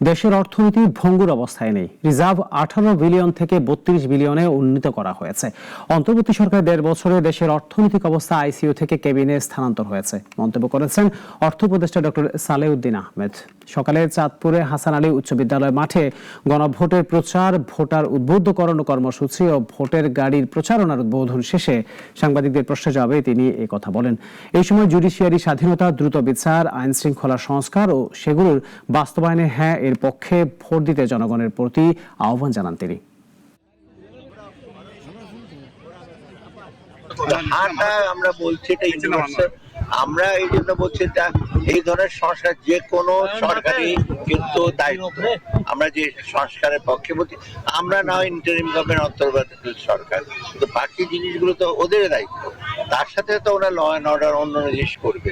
দেশের অর্থনীতি ভঙ্গুর অবস্থায় নেই। রিজার্ভ আঠারো বিলিয়ন থেকে বত্রিশ বিলিয়নে উন্নীত করা হয়েছে। অন্তর্বর্তী সরকার দেড় বছরে দেশের অর্থনৈতিক অবস্থা আইসিইউ থেকে কেবিনে স্থানান্তর হয়েছে। মন্তব্য করেছেন অর্থ উপদেষ্টা ডক্টর সালেউদ্দিন আহমেদ। সকালে চাঁদপুরে হাসান আলী উচ্চ বিদ্যালয় মাঠে গণভোটের প্রচার, ভোটার উদ্বুদ্ধকরণ কর্মসূচি ও ভোটের গাড়ির প্রচারণার উদ্বোধন শেষে সাংবাদিকদের প্রশ্নের জবাবে তিনি কথা বলেন। এই সময় জুডিশিয়ারি স্বাধীনতা, দ্রুত বিচার আইন শৃঙ্খলা সংস্কার ও সেগুলোর বাস্তবায়নে হ্যাঁ এর পক্ষে ভোট দিতে জনগণের প্রতি আহ্বান জানান তিনি। আমরা বলছি এটা ইউনিভার্সাল। আমরা এই জন্য বলছি এটা এই ধরনের সংস্কার যে কোনো সরকারি কিন্তু দায়িত্ব। আমরা যে সংস্কারের পক্ষে বলছি আমরা না ইন্টারিম গভর্নমেন্ট অন্তর্গত সরকার। কিন্তু বাকি জিনিসগুলো তো ওদের দায়িত্ব। তার সাথে তো ওরা ল অ্যান্ড অর্ডার অন্য জিনিস করবে।